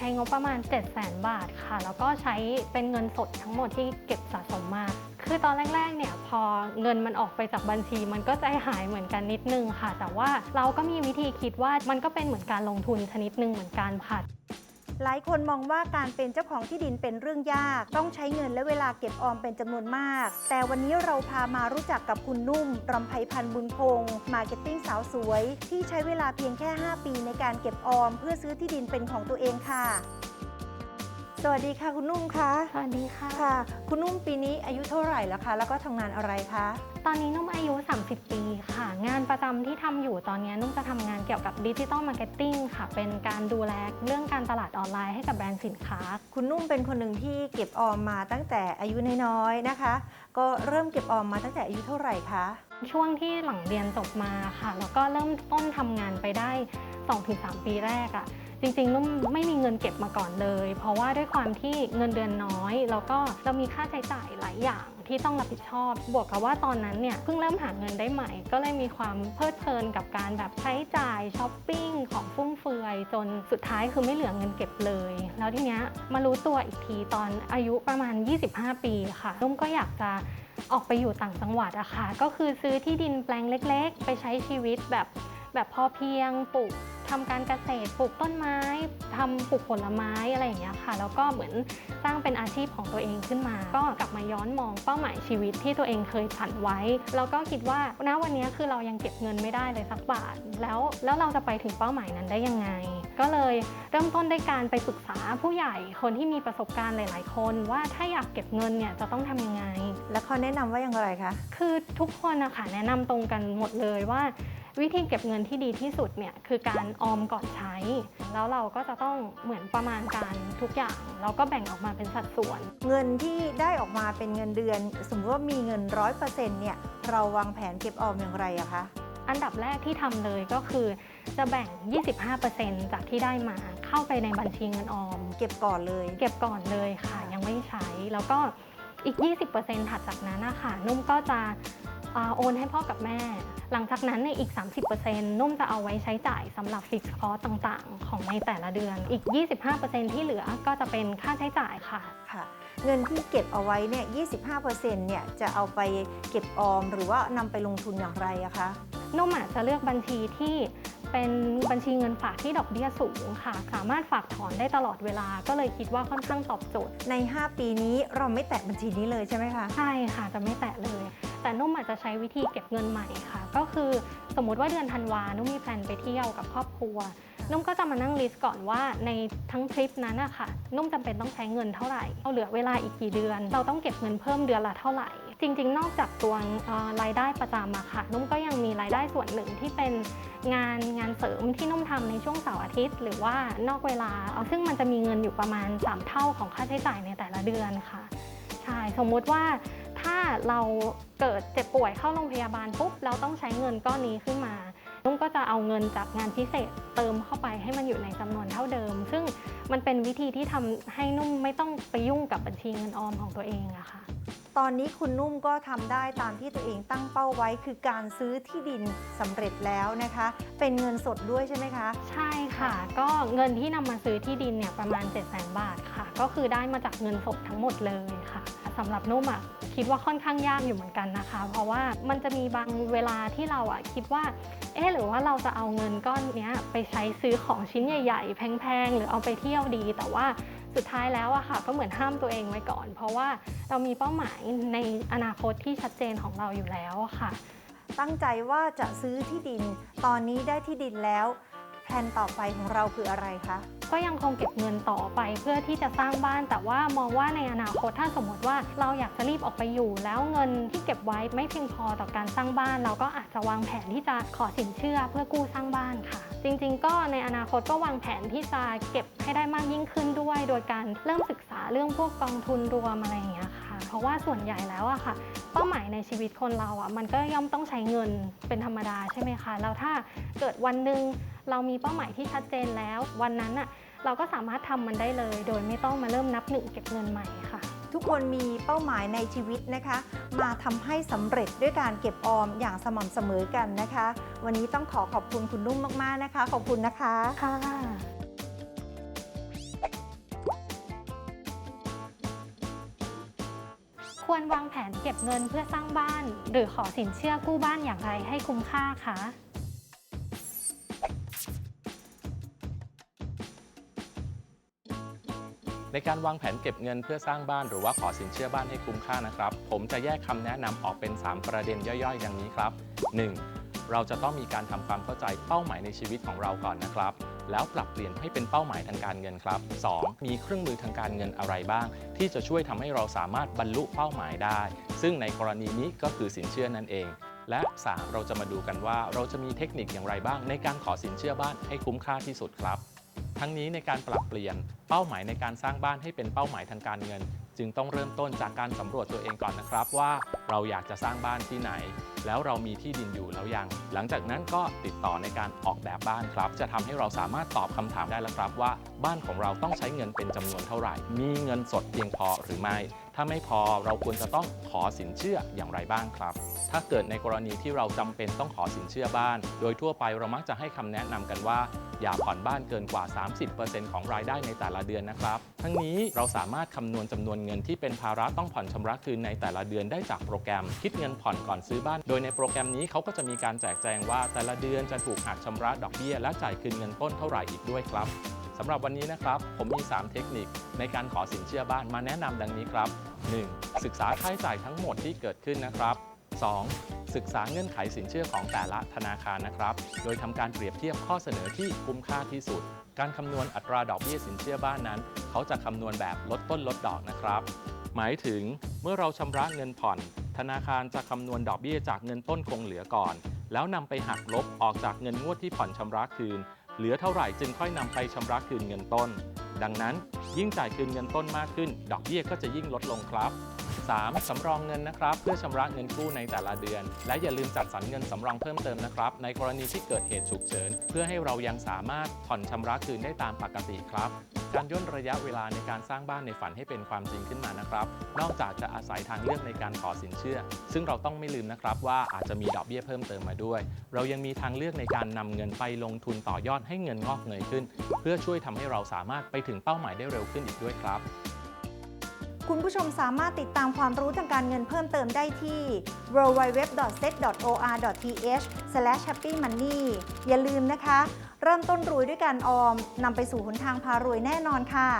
ช้งบประมาณ 7 0 0 0 0 0 บาทค่ะ แล้วก็ใช้เป็นเงินสดทั้งหมดที่เก็บสะสมมาคือตอนแรกๆ เนี่ยพอเงินมันออกไปจากบัญชี มันก็ใจหายเหมือนกันนิดนึงค่ะ แต่ว่าเราก็มีวิธีคิดว่ามันก็เป็นเหมือนการลงทุนชนิดหนึ่งเหมือนกันค่ะ หลายคนมองว่าการเป็นเจ้าของที่ดินเป็นเรื่องยาก ต้องใช้เงินและเวลาเก็บออมเป็นจำนวนมาก แต่วันนี้เราพามารู้จักกับคุณนุ่มรำไพพันธ์บุญพงศ์มาร์เก็ตติ้งสาวสวย ที่ใช้เวลาเพียงแค่ 5 ปีในการเก็บออม เพื่อซื้อที่ดินเป็นของตัวเองค่ะ สวัสดีค่ะคุณนุ่มคะสวัสดีค่ะ ค่ะ คุณนุ่มปีนี้อายุเท่าไหร่แล้วคะ แล้วก็ทำงานอะไรคะ ตอนนี้นุ่มอายุ 30 ปีค่ะ งานประจำที่ทำอยู่ตอนนี้นุ่มจะทำงานเกี่ยวกับดิจิ t a ลมาร์เก็ตติ้งค่ะ เป็นการดูแลเรื่องการตลาดออนไลน์ให้กับแบรนด์สินค้า คุณนุ่มเป็นคนหนึ่งที่เก็บออมมาตั้งแต่อายุน้อยๆนะคะ ก็เริ่มเก็บออมมาตั้งแต่อายุเท่าไหร่คะ ช่วงที่หลังเรียนจบมาค่ะ แล้วก็เริ่มต้นทำงานไปได้ 2-3 ปีแรกอะ่ะ จริงๆนุ่มไม่มีเงินเก็บมาก่อนเลย เพราะว่าด้วยความที่เงินเดือนน้อย แล้วก็เรามีค่าใช้จ่ายหลายอย่างที่ต้องรับผิดชอบ บวกกับว่าตอนนั้นเนี่ยเพิ่งเริ่มหาเงินได้ใหม่ ก็เลยมีความเพลิดเพลินกับการแบบใช้จ่ายช้อปปิ้งของฟุ่มเฟือยจนสุดท้ายคือไม่เหลือเงินเก็บเลย แล้วทีเนี้ยมารู้ตัวอีกทีตอนอายุประมาณ 25 ปีค่ะนุ่มก็อยากจะออกไปอยู่ต่างจังหวัดอะค่ะ ก็คือซื้อที่ดินแปลงเล็ก ๆ ไปใช้ชีวิตแบบแบบพอเพียงปลูก ทำการเกษตรปลูกต้นไม้ทำปลูกผลไม้อะไรอย่างเงี้ยค่ะ แล้วก็เหมือนสร้างเป็นอาชีพของตัวเองขึ้นมา ก็กลับมาย้อนมองเป้าหมายชีวิตที่ตัวเองเคยฝันไว้ แล้วก็คิดว่าณวันนี้คือเรายังเก็บเงินไม่ได้เลยสักบาท แล้วแล้วเราจะไปถึงเป้าหมายนั้นได้ยังไง ก็เลยเริ่มต้นด้วยการไปปรึกษาผู้ใหญ่คนที่มีประสบการณ์หลาย ๆ คนว่าถ้าอยากเก็บเงินเนี่ยจะต้องทำยังไง แล้วเขาแนะนำว่าอย่างไรคะ คือทุกคนนะคะแนะนำตรงกันหมดเลยว่า วิธีเก็บเงินที่ดีที่สุดเนี่ยคือการออมก่อนใช้ แล้วเราก็จะต้องเหมือนประมาณการทุกอย่าง แล้วก็แบ่งออกมาเป็นสัดส่วน เงินที่ได้ออกมาเป็นเงินเดือน สมมติว่ามีเงินร้อยเปอร์เซ็นต์เนี่ยเราวางแผนเก็บออมอย่างไรอะคะอันดับแรกที่ทำเลยก็คือ จะแบ่ง 25%จากที่ได้มาเข้าไปในบัญชีเงินออม เก็บก่อนเลย เก็บก่อนเลยค่ะ ยังไม่ใช้แล้วก็อีก 20%ถัดจากนั้นนะคะนุ่มก็จะอ่า โอนให้พ่อกับแม่ หลังจากนั้นในยอีก 30%นุ่มจะเอาไว้ใช้จ่ายสำหรับฟิกคอร์ต่างๆ ของในแต่ละเดือน อีก 25%ที่เหลือก็จะเป็นค่าใช้จ่ายค่ะ ค่ะ เงินที่เก็บเอาไว้เนี่ย 25%เนี่ยจะเอาไปเก็บออม หรือว่านำไปลงทุนอย่างไรอะคะ นุ่มอาจจะเลือกบัญชีที่เป็นบัญชีเงินฝากที่ดอกเบี้ยสูงค่ะ สามารถฝากถอนได้ตลอดเวลาก็เลยคิดว่าค่อนข้างตอบโจทย์ ใน 5 ปีนี้เราไม่แตะบัญชีนี้เลยใช่ไหมคะ ใช่ค่ะจะไม่แตะเลย แต่นุ่มอาจจะใช้วิธีเก็บเงินใหม่ค่ะ ก็คือสมมุติว่าเดือนธันวานุ่มมีแพลนไปเที่ยวกับครอบครัว นุ่มก็จะมานั่งลิสต์ก่อนว่าในทั้งทริปนั้นอะค่ะนุ่มจำเป็นต้องใช้เงินเท่าไหร่เอาเหลือเวลาอีกกี่เดือน เราต้องเก็บเงินเพิ่มเดือนละเท่าไหร่ จริง ๆ นอกจากตัวรายได้ประจำอะค่ะ นุ่มก็ยังมีรายได้ส่วนหนึ่งที่เป็นงานงานเสริมที่นุ่มทำในช่วงเสาร์อาทิตย์ หรือว่านอกเวลาเอาซึ่งมันจะมีเงินอยู่ประมาณ 3 เท่าของค่าใช้จ่ายในแต่ละเดือนค่ะใช่สมมุติว่า เราเกิดเจ็บป่วยเข้าโรงพยาบาลปุ๊บเราต้องใช้เงินก้อนนี้ขึ้นมานุ่มก็จะเอาเงินจากงานพิเศษเติมเข้าไปให้มันอยู่ในจำนวนเท่าเดิม ซึ่งมันเป็นวิธีที่ทำให้นุ่มไม่ต้องไปยุ่งกับบัญชีเงินออมของตัวเองอะค่ะ ตอนนี้คุณนุ่มก็ทำได้ตามที่ตัวเองตั้งเป้าไว้คือการซื้อที่ดินสำเร็จแล้วนะคะ เป็นเงินสดด้วยใช่ไหมคะ ใช่ค่ะ ก็เงินที่นำมาซื้อที่ดินเนี่ยประมาณ 7 0 0 0 0 0 บาทค่ะ ก็คือได้มาจากเงินสดทั้งหมดเลยค่ะสำหรับนุ่มอะ คิดว่าค่อนข้างยากอยู่เหมือนกันนะคะ เพราะว่ามันจะมีบางเวลาที่เราอะคิดว่า เอ๊หรือว่าเราจะเอาเงินก้อนนี้ไปใช้ซื้อของชิ้นใหญ่ ๆ แพงๆ หรือเอาไปเที่ยวดี แต่ว่าสุดท้ายแล้วอะค่ะ ก็เหมือนห้ามตัวเองไว้ก่อน เพราะว่าเรามีเป้าหมายในอนาคตที่ชัดเจนของเราอยู่แล้วค่ะ ตั้งใจว่าจะซื้อที่ดิน ตอนนี้ได้ที่ดินแล้วแผนต่อไปของเราคืออะไรคะ ก็ยังคงเก็บเงินต่อไปเพื่อที่จะสร้างบ้าน แต่ว่ามองว่าในอนาคตถ้าสมมติว่าเราอยากจะรีบออกไปอยู่ แล้วเงินที่เก็บไว้ไม่เพียงพอต่อการสร้างบ้าน เราก็อาจจะวางแผนที่จะขอสินเชื่อเพื่อกู้สร้างบ้านค่ะ จริง ๆ ก็ในอนาคตก็วางแผนที่จะเก็บให้ได้มากยิ่งขึ้นด้วย โดยการเริ่มศึกษาเรื่องพวกกองทุนรวมอะไรอย่างเงี้ยค่ะ เพราะว่าส่วนใหญ่แล้วอะค่ะเป้าหมายในชีวิตคนเราอะมันก็ย่อมต้องใช้เงินเป็นธรรมดาใช่ไหมคะแล้วถ้าเกิดวันหนึ่งเรามีเป้าหมายที่ชัดเจนแล้ว วันนั้นอะ เราก็สามารถทำมันได้เลย โดยไม่ต้องมาเริ่มนับหนึ่งเก็บเงินใหม่ค่ะ ทุกคนมีเป้าหมายในชีวิตนะคะ มาทำให้สำเร็จด้วยการเก็บออมอย่างสม่ำเสมอกันนะคะ วันนี้ต้องขอขอบคุณคุณนุ่มมากๆนะคะ ขอบคุณนะคะ ค่ะ ควรวางแผนเก็บเงินเพื่อสร้างบ้าน หรือขอสินเชื่อกู้บ้านอย่างไรให้คุ้มค่าคะ ในการวางแผนเก็บเงินเพื่อสร้างบ้านหรือว่าขอสินเชื่อบ้านให้คุ้มค่านะครับ ผมจะแยกคำแนะนำออกเป็น 3 ประเด็นย่อยๆ ดังนี้ครับ 1. เราจะต้องมีการทำความเข้าใจเป้าหมายในชีวิตของเราก่อนนะครับแล้วปรับเปลี่ยนให้เป็นเป้าหมายทางการเงินครับ 2. มีเครื่องมือทางการเงินอะไรบ้าง ที่จะช่วยทำให้เราสามารถบรรลุเป้าหมายได้ ซึ่งในกรณีนี้ก็คือสินเชื่อนั่นเอง และ 3. เราจะมาดูกันว่าเราจะมีเทคนิคอย่างไรบ้าง ในการขอสินเชื่อบ้านให้คุ้มค่าที่สุดครับ ทั้งนี้ในการปรับเปลี่ยนเป้าหมายในการสร้างบ้านให้เป็นเป้าหมายทางการเงิน จึงต้องเริ่มต้นจากการสำรวจตัวเองก่อนนะครับว่าเราอยากจะสร้างบ้านที่ไหน แล้วเรามีที่ดินอยู่แล้วยัง หลังจากนั้นก็ติดต่อในการออกแบบบ้านครับ จะทำให้เราสามารถตอบคำถามได้แล้วครับว่า บ้านของเราต้องใช้เงินเป็นจำนวนเท่าไหร่ มีเงินสดเพียงพอหรือไม่ ถ้าไม่พอเราควรจะต้องขอสินเชื่ออย่างไรบ้างครับ ถ้าเกิดในกรณีที่เราจำเป็นต้องขอสินเชื่อบ้าน โดยทั่วไปเรามักจะให้คำแนะนำกันว่า อย่าผ่อนบ้านเกินกว่า 30%ของรายได้ในแต่ละเดือนนะครับ ทั้งนี้เราสามารถคำนวณจำนวนเงินที่เป็นภาระต้องผ่อนชำระคืนในแต่ละเดือนได้จากโปรแกรม คิดเงินผ่อนก่อนซื้อบ้าน โดยในโปรแกรมนี้เขาก็จะมีการแจกแจงว่าแต่ละเดือนจะถูกหักชำระดอกเบี้ยและจ่ายคืนเงินต้นเท่าไหร่อีกด้วยครับสำหรับวันนี้นะครับ ผมมี 3 เทคนิคในการขอสินเชื่อบ้านมาแนะนำดังนี้ครับ 1. ศึกษาค่าใช้จ่ายทั้งหมดที่เกิดขึ้นนะครับ 2. ศึกษาเงื่อนไขสินเชื่อของแต่ละธนาคารนะครับ โดยทำการเปรียบเทียบข้อเสนอที่คุ้มค่าที่สุด การคำนวณอัตราดอกเบี้ยสินเชื่อบ้านนั้น เขาจะคำนวณแบบลดต้นลดดอกนะครับ หมายถึงเมื่อเราชำระเงินผ่อน ธนาคารจะคำนวณดอกเบี้ยจากเงินต้นคงเหลือก่อน แล้วนำไปหักลบออกจากเงินงวดที่ผ่อนชำระคืน เหลือเท่าไหร่จึงค่อยนำไปชำระคืนเงินต้น ดังนั้นยิ่งจ่ายคืนเงินต้นมากขึ้น ดอกเบี้ยก็จะยิ่งลดลงครับ 3. สำรองเงินนะครับ เพื่อชำระเงินกู้ในแต่ละเดือน และอย่าลืมจัดสรรเงินสำรองเพิ่มเติมนะครับ ในกรณีที่เกิดเหตุฉุกเฉิน เพื่อให้เรายังสามารถผ่อนชำระคืนได้ตามปกติครับการย่นระยะเวลาในการสร้างบ้านในฝันให้เป็นความจริงขึ้นมานะครับ นอกจากจะอาศัยทางเลือกในการขอสินเชื่อ ซึ่งเราต้องไม่ลืมนะครับว่าอาจจะมีดอกเบี้ยเพิ่มเติมมาด้วย เรายังมีทางเลือกในการนำเงินไปลงทุนต่อยอดให้เงินงอกเงยขึ้น เพื่อช่วยทำให้เราสามารถไปถึงเป้าหมายได้เร็วขึ้นอีกด้วยครับ คุณผู้ชมสามารถติดตามความรู้ทางการเงินเพิ่มเติมได้ที่ www.set.or.th/happymoney อย่าลืมนะคะ เริ่มต้นรวยด้วยการออมนำไปสู่หนทางพารวยแน่นอนค่ะ